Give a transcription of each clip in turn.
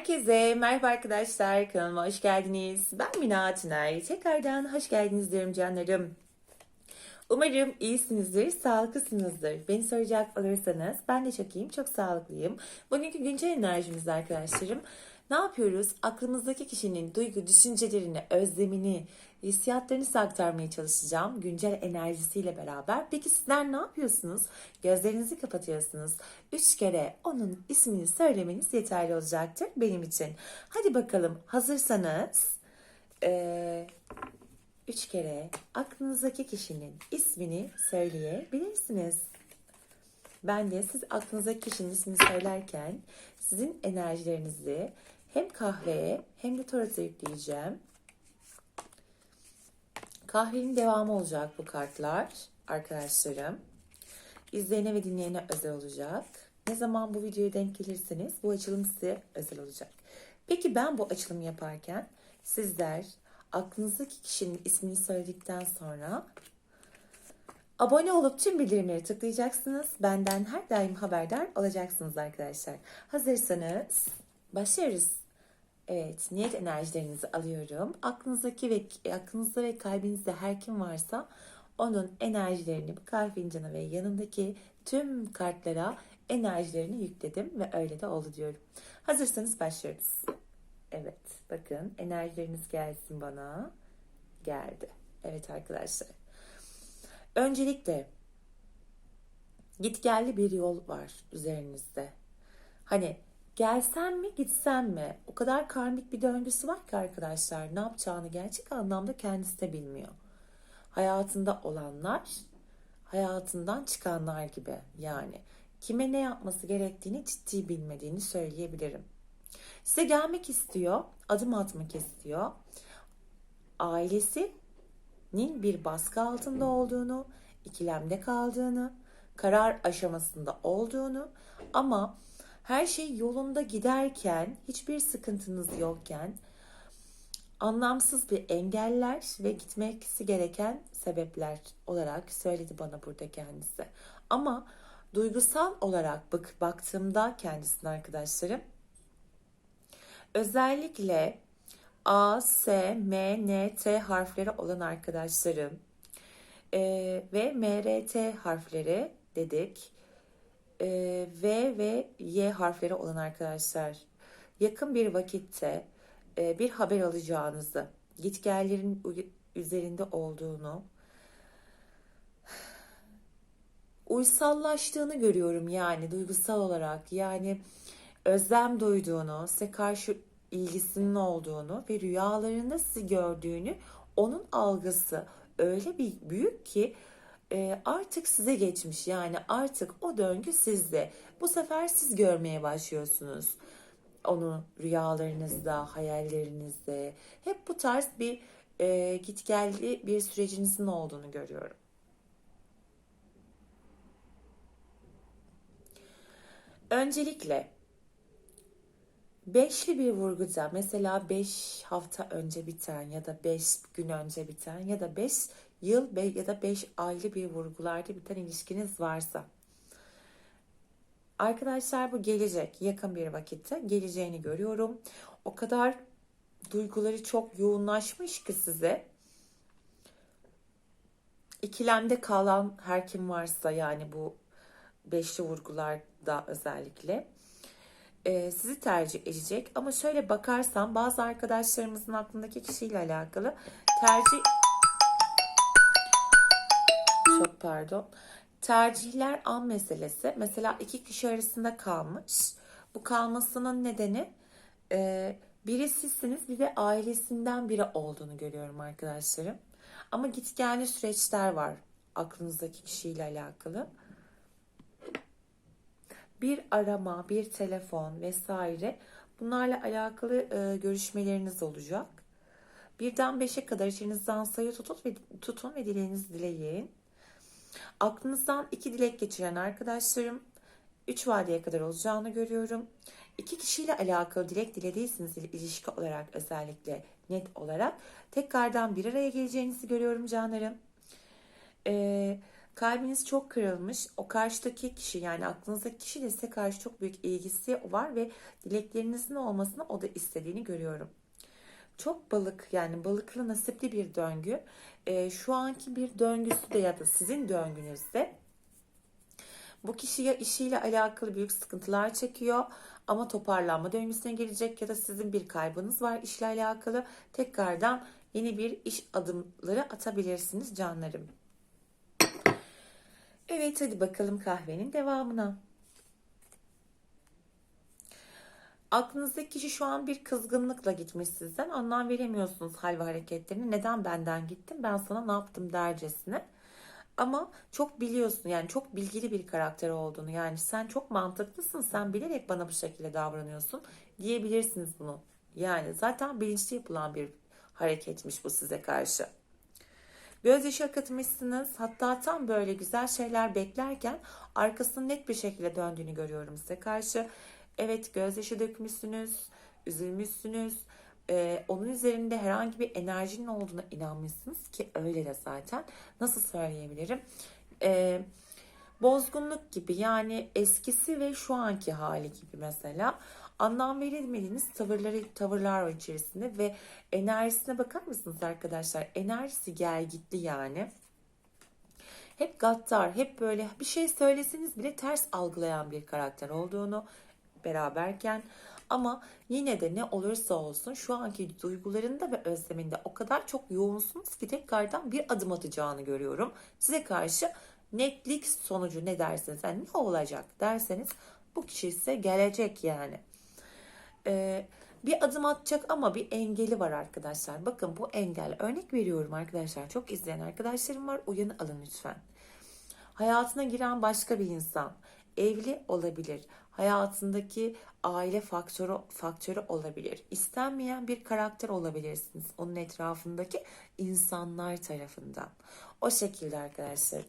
Herkese merhaba arkadaşlar. Kanalıma hoş geldiniz. Ben Mina Tünay. Tekrardan hoş geldiniz diyorum canlarım. Umarım iyisinizdir, sağlıklısınızdır. Beni soracak olursanız ben de çok iyiyim, çok sağlıklıyım. Bugünkü güncel enerjimizde arkadaşlarım ne yapıyoruz? Aklımızdaki kişinin duygu, düşüncelerini, özlemini, hissiyatlarını size aktarmaya çalışacağım. Güncel enerjisiyle beraber. Peki sizler ne yapıyorsunuz? Gözlerinizi kapatıyorsunuz. Üç kere onun ismini söylemeniz yeterli olacaktır benim için. Hadi bakalım hazırsanız... Ee, üç kere aklınızdaki kişinin ismini söyleyebilirsiniz. Ben de siz aklınızdaki kişinin ismini söylerken sizin enerjilerinizi hem kahveye hem de tarota yükleyeceğim. Kahvenin devamı olacak bu kartlar arkadaşlarım. İzleyene ve dinleyene özel olacak. Ne zaman bu videoya denk gelirseniz bu açılım size özel olacak. Peki ben bu açılımı yaparken sizler aklınızdaki kişinin ismini söyledikten sonra abone olup tüm bildirimleri tıklayacaksınız. Benden her daim haberdar olacaksınız arkadaşlar. Hazırsanız başlıyoruz. Evet, niyet enerjilerinizi alıyorum. Aklınızdaki ve aklınızda ve kalbinizde her kim varsa onun enerjilerini bu kahve fincanı ve yanındaki tüm kartlara enerjilerini yükledim ve öyle de oldu diyorum. Hazırsanız başlıyoruz. Evet, bakın enerjileriniz gelsin bana. Geldi. Evet arkadaşlar. Öncelikle gitgelli bir yol var üzerinizde. Hani gelsem mi gitsem mi? O kadar karmik bir döngüsü var ki arkadaşlar ne yapacağını gerçek anlamda kendisi de bilmiyor. Hayatında olanlar hayatından çıkanlar gibi yani kime ne yapması gerektiğini ciddi bilmediğini söyleyebilirim. Size gelmek istiyor, adım atmak istiyor. Ailesinin bir baskı altında olduğunu, ikilemde kaldığını, karar aşamasında olduğunu ama her şey yolunda giderken, hiçbir sıkıntınız yokken anlamsız bir engeller ve gitmesi gereken sebepler olarak söyledi bana burada kendisi. Ama duygusal olarak bak baktığımda kendisine arkadaşlarım özellikle A, S, M, N, T harfleri olan arkadaşlarım e, ve M, R, T harfleri dedik. E, v ve Y harfleri olan arkadaşlar yakın bir vakitte e, bir haber alacağınızı, gitgellerin üzerinde olduğunu, uysallaştığını görüyorum yani duygusal olarak. Yani özlem duyduğunu, size karşı ilgisinin olduğunu ve rüyalarında sizi gördüğünü onun algısı öyle bir büyük ki e, artık size geçmiş yani artık o döngü sizde. Bu sefer siz görmeye başlıyorsunuz. Onu rüyalarınızda, hayallerinizde hep bu tarz bir e, gitgelli bir sürecinizin olduğunu görüyorum. Öncelikle beşli bir vurguda mesela beş hafta önce biten ya da beş gün önce biten ya da beş yıl ya da beş aylı bir vurgularda biten ilişkiniz varsa arkadaşlar bu gelecek yakın bir vakitte geleceğini görüyorum. O kadar duyguları çok yoğunlaşmış ki size ikilemde kalan her kim varsa yani bu beşli vurgularda özellikle e, sizi tercih edecek. Ama şöyle bakarsam bazı arkadaşlarımızın aklındaki kişiyle alakalı tercih çok pardon tercihler an meselesi. Mesela iki kişi arasında kalmış. Bu kalmasının nedeni e, biri sizsiniz bir de ailesinden biri olduğunu görüyorum arkadaşlarım. Ama git geldi süreçler var aklınızdaki kişiyle alakalı bir arama, bir telefon vesaire bunlarla alakalı e, görüşmeleriniz olacak. Birden beşe kadar içinizden sayı tutun ve, tutun ve dileğinizi dileyin. Aklınızdan iki dilek geçiren arkadaşlarım 3 vadeye kadar olacağını görüyorum. İki kişiyle alakalı dilek dilediyseniz ilişki olarak özellikle net olarak tekrardan bir araya geleceğinizi görüyorum canlarım. Ee, Kalbiniz çok kırılmış. O karşıdaki kişi yani aklınızdaki kişi de size karşı çok büyük ilgisi var ve dileklerinizin olmasını o da istediğini görüyorum. Çok balık yani balıklı nasipli bir döngü. Ee, şu anki bir döngüsü de ya da sizin döngünüzde bu kişi ya işiyle alakalı büyük sıkıntılar çekiyor ama toparlanma döngüsüne gelecek ya da sizin bir kaybınız var işle alakalı. Tekrardan yeni bir iş adımları atabilirsiniz canlarım. Evet hadi bakalım kahvenin devamına. Aklınızdaki kişi şu an bir kızgınlıkla gitmiş sizden. Anlam veremiyorsunuz hal ve hareketlerini. Neden benden gittin? Ben sana ne yaptım dercesine. Ama çok biliyorsun yani çok bilgili bir karakter olduğunu. Yani sen çok mantıklısın. Sen bilerek bana bu şekilde davranıyorsun diyebilirsiniz bunu. Yani zaten bilinçli yapılan bir hareketmiş bu size karşı. Gözyaşı akıtmışsınız. Hatta tam böyle güzel şeyler beklerken arkasının net bir şekilde döndüğünü görüyorum size karşı. Evet gözyaşı dökmüşsünüz, üzülmüşsünüz. Ee, onun üzerinde herhangi bir enerjinin olduğuna inanmışsınız ki öyle de zaten. Nasıl söyleyebilirim? Ee, bozgunluk gibi yani eskisi ve şu anki hali gibi mesela anlam verilmediğiniz tavırları tavırlar var içerisinde ve enerjisine bakar mısınız arkadaşlar? Enerjisi gel gitti yani. Hep gaddar, hep böyle bir şey söyleseniz bile ters algılayan bir karakter olduğunu beraberken ama yine de ne olursa olsun şu anki duygularında ve özleminde o kadar çok yoğunsunuz ki tekrardan bir adım atacağını görüyorum. Size karşı netlik sonucu ne derseniz yani ne olacak derseniz bu kişi size gelecek yani. Ee, bir adım atacak ama bir engeli var arkadaşlar. Bakın bu engel örnek veriyorum arkadaşlar. Çok izleyen arkadaşlarım var. Uyanı alın lütfen. Hayatına giren başka bir insan evli olabilir. Hayatındaki aile faktörü faktörü olabilir. İstenmeyen bir karakter olabilirsiniz onun etrafındaki insanlar tarafından. O şekilde arkadaşlar.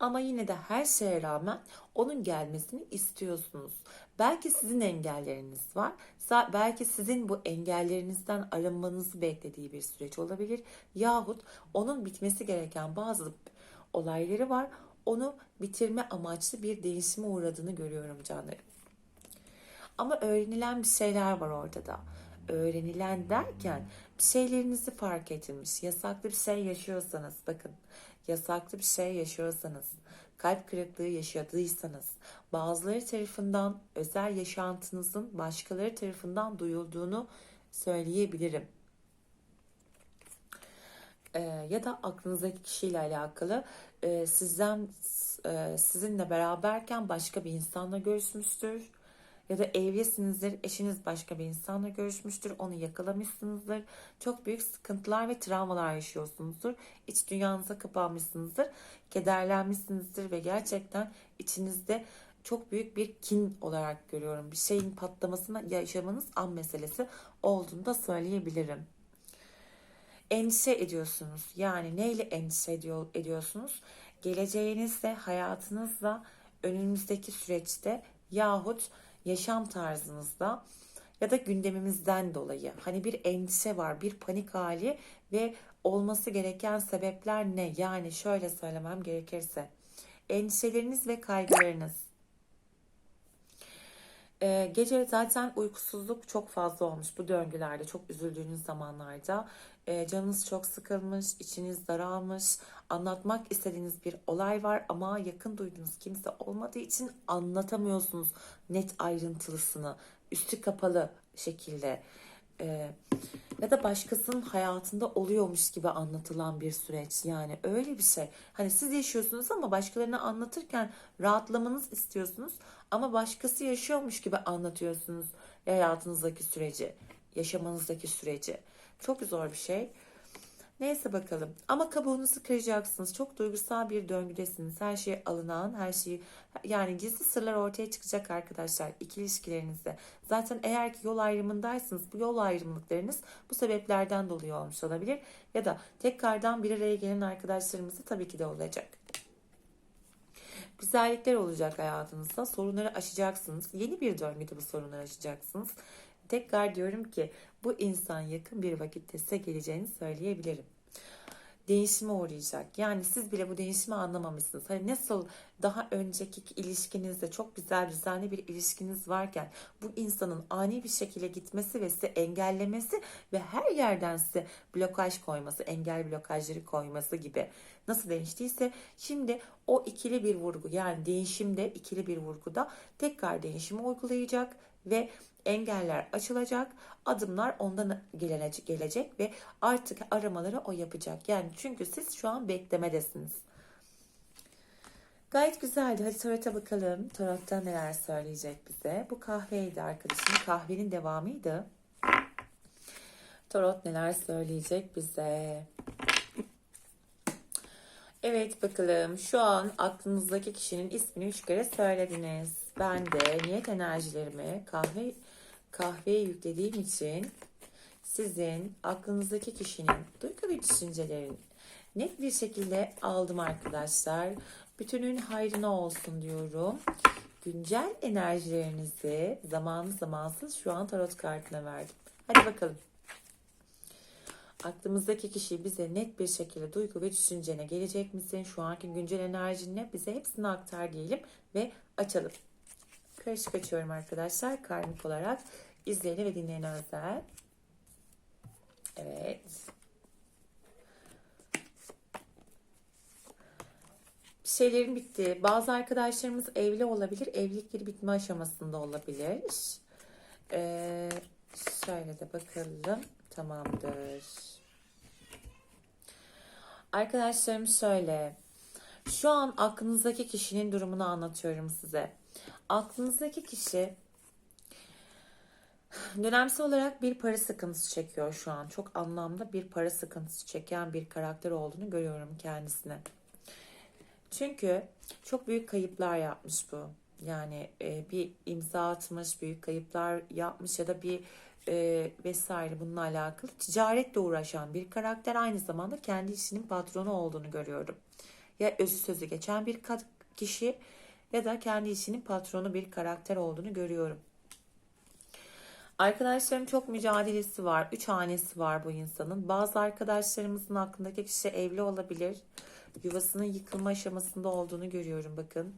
Ama yine de her şeye rağmen onun gelmesini istiyorsunuz. Belki sizin engelleriniz var. Belki sizin bu engellerinizden arınmanızı beklediği bir süreç olabilir. Yahut onun bitmesi gereken bazı olayları var. Onu bitirme amaçlı bir değişime uğradığını görüyorum canlarım. Ama öğrenilen bir şeyler var orada da. Öğrenilen derken bir şeylerinizi fark etmiş. Yasaklı bir şey yaşıyorsanız bakın. Yasaklı bir şey yaşıyorsanız, kalp kırıklığı yaşadıysanız, bazıları tarafından özel yaşantınızın başkaları tarafından duyulduğunu söyleyebilirim. Ee, ya da aklınızdaki kişiyle alakalı e, sizden e, sizinle beraberken başka bir insanla görüşmüştür ya da evlisinizdir, eşiniz başka bir insanla görüşmüştür, onu yakalamışsınızdır. Çok büyük sıkıntılar ve travmalar yaşıyorsunuzdur. İç dünyanıza kapanmışsınızdır, kederlenmişsinizdir ve gerçekten içinizde çok büyük bir kin olarak görüyorum. Bir şeyin patlamasına yaşamanız an meselesi olduğunu da söyleyebilirim. Endişe ediyorsunuz. Yani neyle endişe ediyor, ediyorsunuz? Geleceğinizle, hayatınızla, önümüzdeki süreçte yahut yaşam tarzınızda ya da gündemimizden dolayı hani bir endişe var, bir panik hali ve olması gereken sebepler ne? Yani şöyle söylemem gerekirse endişeleriniz ve kaygılarınız. Ee, gece zaten uykusuzluk çok fazla olmuş bu döngülerde, çok üzüldüğünüz zamanlarda. Ee, canınız çok sıkılmış, içiniz daralmış, anlatmak istediğiniz bir olay var ama yakın duyduğunuz kimse olmadığı için anlatamıyorsunuz net ayrıntılısını, üstü kapalı şekilde. Ee, ya da başkasının hayatında oluyormuş gibi anlatılan bir süreç. Yani öyle bir şey. Hani siz yaşıyorsunuz ama başkalarına anlatırken rahatlamanız istiyorsunuz ama başkası yaşıyormuş gibi anlatıyorsunuz hayatınızdaki süreci, yaşamanızdaki süreci. Çok zor bir şey. Neyse bakalım. Ama kabuğunuzu kıracaksınız. Çok duygusal bir döngüdesiniz. Her şey alınan, her şeyi yani gizli sırlar ortaya çıkacak arkadaşlar İki ilişkilerinizde. Zaten eğer ki yol ayrımındaysınız bu yol ayrımlıklarınız bu sebeplerden dolayı olmuş olabilir. Ya da tekrardan bir araya gelen arkadaşlarımızda tabii ki de olacak. Güzellikler olacak hayatınızda. Sorunları aşacaksınız. Yeni bir döngüde bu sorunları aşacaksınız. Tekrar diyorum ki bu insan yakın bir vakitte size geleceğini söyleyebilirim. değişime uğrayacak. Yani siz bile bu değişimi anlamamışsınız. Hani nasıl daha önceki ilişkinizde çok güzel düzenli bir ilişkiniz varken bu insanın ani bir şekilde gitmesi ve sizi engellemesi ve her yerden size blokaj koyması, engel blokajları koyması gibi nasıl değiştiyse şimdi o ikili bir vurgu yani değişimde ikili bir vurguda tekrar değişimi uygulayacak ve engeller açılacak, adımlar ondan gelecek, ve artık aramaları o yapacak. Yani çünkü siz şu an beklemedesiniz. Gayet güzeldi. Hadi Tarot'a bakalım. Tarot'ta neler söyleyecek bize. Bu kahveydi arkadaşım. Kahvenin devamıydı. Tarot neler söyleyecek bize. Evet bakalım. Şu an aklınızdaki kişinin ismini üç kere söylediniz. Ben de niyet enerjilerimi kahve kahveye yüklediğim için sizin aklınızdaki kişinin duygu ve düşüncelerini net bir şekilde aldım arkadaşlar. Bütünün hayrına olsun diyorum. Güncel enerjilerinizi zamanlı zamansız şu an tarot kartına verdim. Hadi bakalım. Aklımızdaki kişi bize net bir şekilde duygu ve düşüncene gelecek misin? Şu anki güncel enerjinle bize hepsini aktar diyelim ve açalım. Karışık açıyorum arkadaşlar. Karmik olarak izleyene ve dinleyene özel. Evet. Bir şeylerin bitti. Bazı arkadaşlarımız evli olabilir. Evlilikleri bitme aşamasında olabilir. Ee, şöyle de bakalım. Tamamdır. Arkadaşlarım şöyle. Şu an aklınızdaki kişinin durumunu anlatıyorum size. Aklınızdaki kişi dönemsel olarak bir para sıkıntısı çekiyor şu an. Çok anlamda bir para sıkıntısı çeken bir karakter olduğunu görüyorum kendisine. Çünkü çok büyük kayıplar yapmış bu. Yani e, bir imza atmış, büyük kayıplar yapmış ya da bir e, vesaire bununla alakalı ticaretle uğraşan bir karakter aynı zamanda kendi işinin patronu olduğunu görüyorum. Ya özü sözü geçen bir kişi ya da kendi işinin patronu bir karakter olduğunu görüyorum. Arkadaşlarım çok mücadelesi var. Üç hanesi var bu insanın. Bazı arkadaşlarımızın aklındaki kişi evli olabilir. Yuvasının yıkılma aşamasında olduğunu görüyorum bakın.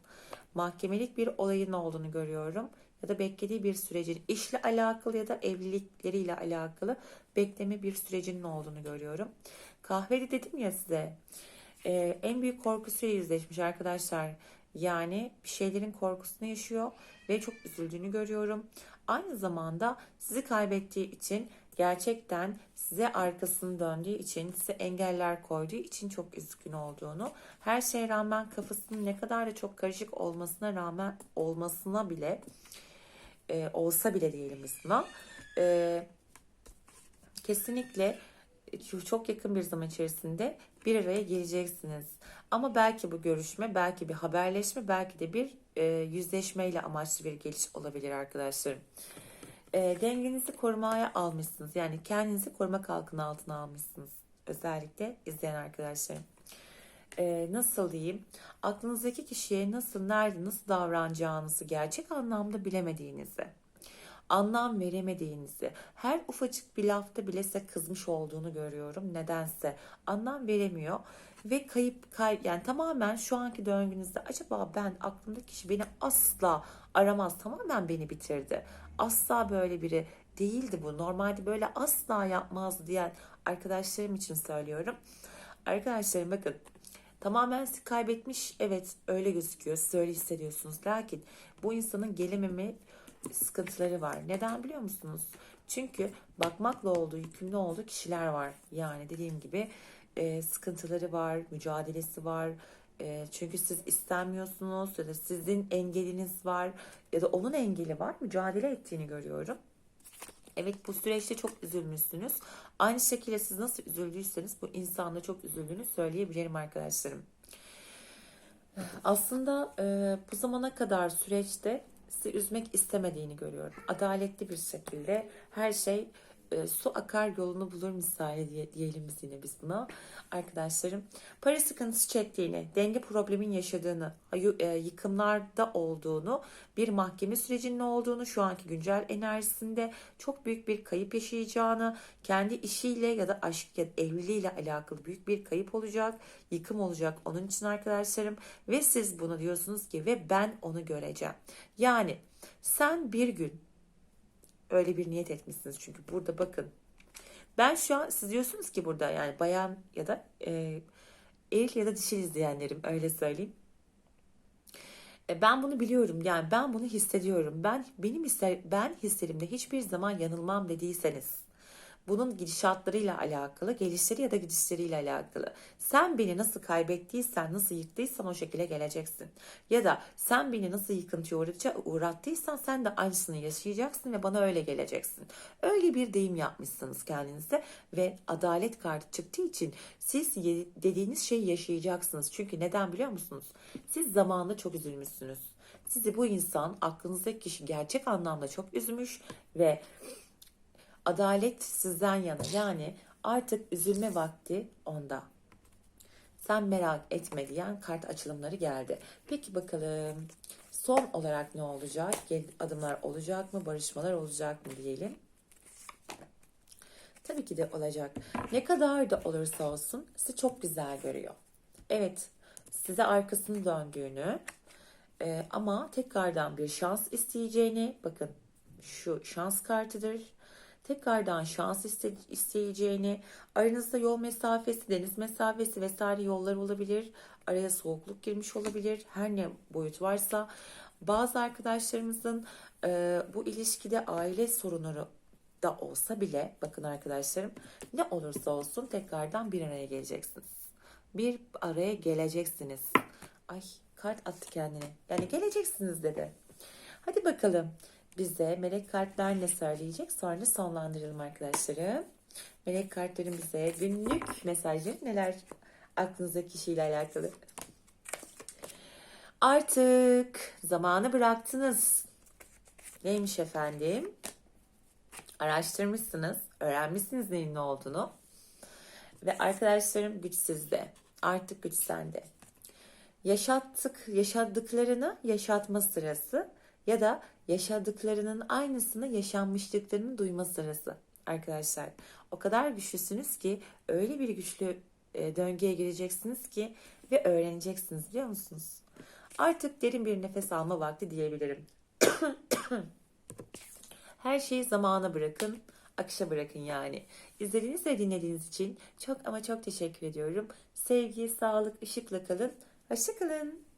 Mahkemelik bir olayın olduğunu görüyorum. Ya da beklediği bir sürecin işle alakalı ya da evlilikleriyle alakalı bekleme bir sürecinin olduğunu görüyorum. Kahveli dedim ya size. Ee, en büyük korkusuyla yüzleşmiş arkadaşlar. Yani bir şeylerin korkusunu yaşıyor ve çok üzüldüğünü görüyorum. Aynı zamanda sizi kaybettiği için gerçekten size arkasını döndüğü için, size engeller koyduğu için çok üzgün olduğunu, her şeye rağmen kafasının ne kadar da çok karışık olmasına rağmen olmasına bile e, olsa bile diyelim buna e, kesinlikle çok yakın bir zaman içerisinde bir araya geleceksiniz. Ama belki bu görüşme, belki bir haberleşme, belki de bir e, yüzleşmeyle amaçlı bir geliş olabilir arkadaşlarım. E, dengenizi korumaya almışsınız. Yani kendinizi koruma kalkını altına almışsınız. Özellikle izleyen arkadaşlarım. E, nasıl diyeyim? Aklınızdaki kişiye nasıl, nerede, nasıl davranacağınızı gerçek anlamda bilemediğinizi anlam veremediğinizi, her ufacık bir lafta bile size kızmış olduğunu görüyorum. Nedense anlam veremiyor ve kayıp kay yani tamamen şu anki döngünüzde acaba ben aklımdaki kişi beni asla aramaz tamamen beni bitirdi. Asla böyle biri değildi bu. Normalde böyle asla yapmaz diyen arkadaşlarım için söylüyorum. Arkadaşlarım bakın tamamen sizi kaybetmiş evet öyle gözüküyor siz öyle hissediyorsunuz. Lakin bu insanın gelememe sıkıntıları var. Neden biliyor musunuz? Çünkü bakmakla olduğu, yükümlü olduğu kişiler var. Yani dediğim gibi e, sıkıntıları var, mücadelesi var. E, çünkü siz istenmiyorsunuz ya da sizin engeliniz var ya da onun engeli var. Mücadele ettiğini görüyorum. Evet bu süreçte çok üzülmüşsünüz. Aynı şekilde siz nasıl üzüldüyseniz bu insanda çok üzüldüğünü söyleyebilirim arkadaşlarım. Aslında e, bu zamana kadar süreçte sizi üzmek istemediğini görüyorum. Adaletli bir şekilde her şey e, su akar yolunu bulur misali diye, diyelim biz yine biz buna arkadaşlarım. Para sıkıntısı çektiğini, denge problemin yaşadığını, e, yıkımlarda olduğunu, bir mahkeme sürecinin olduğunu, şu anki güncel enerjisinde çok büyük bir kayıp yaşayacağını, kendi işiyle ya da aşk ya da evliliğiyle alakalı büyük bir kayıp olacak, yıkım olacak onun için arkadaşlarım ve siz bunu diyorsunuz ki ve ben onu göreceğim. Yani sen bir gün öyle bir niyet etmişsiniz çünkü burada bakın. Ben şu an siz diyorsunuz ki burada yani bayan ya da e, eril ya da dişil izleyenlerim öyle söyleyeyim. E, Ben bunu biliyorum yani ben bunu hissediyorum. Ben benim hisler, ben hislerimde hiçbir zaman yanılmam dediyseniz bunun gidişatlarıyla alakalı, gelişleri ya da gidişleriyle alakalı. Sen beni nasıl kaybettiysen, nasıl yıktıysan o şekilde geleceksin. Ya da sen beni nasıl yıkıntıya uğrattıysan sen de aynısını yaşayacaksın ve bana öyle geleceksin. Öyle bir deyim yapmışsınız kendinize ve adalet kartı çıktığı için siz dediğiniz şeyi yaşayacaksınız. Çünkü neden biliyor musunuz? Siz zamanında çok üzülmüşsünüz. Sizi bu insan, aklınızdaki kişi gerçek anlamda çok üzmüş ve adalet sizden yana. Yani artık üzülme vakti onda. Sen merak etme diyen kart açılımları geldi. Peki bakalım son olarak ne olacak? Adımlar olacak mı? Barışmalar olacak mı diyelim. Tabii ki de olacak. Ne kadar da olursa olsun sizi çok güzel görüyor. Evet, size arkasını döndüğünü e, ama tekrardan bir şans isteyeceğini, bakın şu şans kartıdır. Tekrardan şans iste- isteyeceğini, aranızda yol mesafesi, deniz mesafesi vesaire yollar olabilir. Araya soğukluk girmiş olabilir. Her ne boyut varsa bazı arkadaşlarımızın e, bu ilişkide aile sorunları da olsa bile bakın arkadaşlarım ne olursa olsun tekrardan bir araya geleceksiniz. Bir araya geleceksiniz. Ay kart attı kendine. Yani geleceksiniz dedi. Hadi bakalım bize melek kartlar ne söyleyecek sonra sonlandıralım arkadaşlarım. Melek kartların bize günlük mesajları neler aklınızdaki kişiyle alakalı. Artık zamanı bıraktınız. Neymiş efendim? Araştırmışsınız, öğrenmişsiniz neyin ne olduğunu. Ve arkadaşlarım güç sizde. Artık güç sende. Yaşattık, yaşadıklarını yaşatma sırası ya da yaşadıklarının aynısını yaşanmışlıklarını duyma sırası. Arkadaşlar o kadar güçlüsünüz ki öyle bir güçlü e, döngüye gireceksiniz ki ve öğreneceksiniz biliyor musunuz? Artık derin bir nefes alma vakti diyebilirim. Her şeyi zamana bırakın, akışa bırakın yani. İzlediğiniz ve dinlediğiniz için çok ama çok teşekkür ediyorum. Sevgi, sağlık, ışıkla kalın. Hoşça kalın.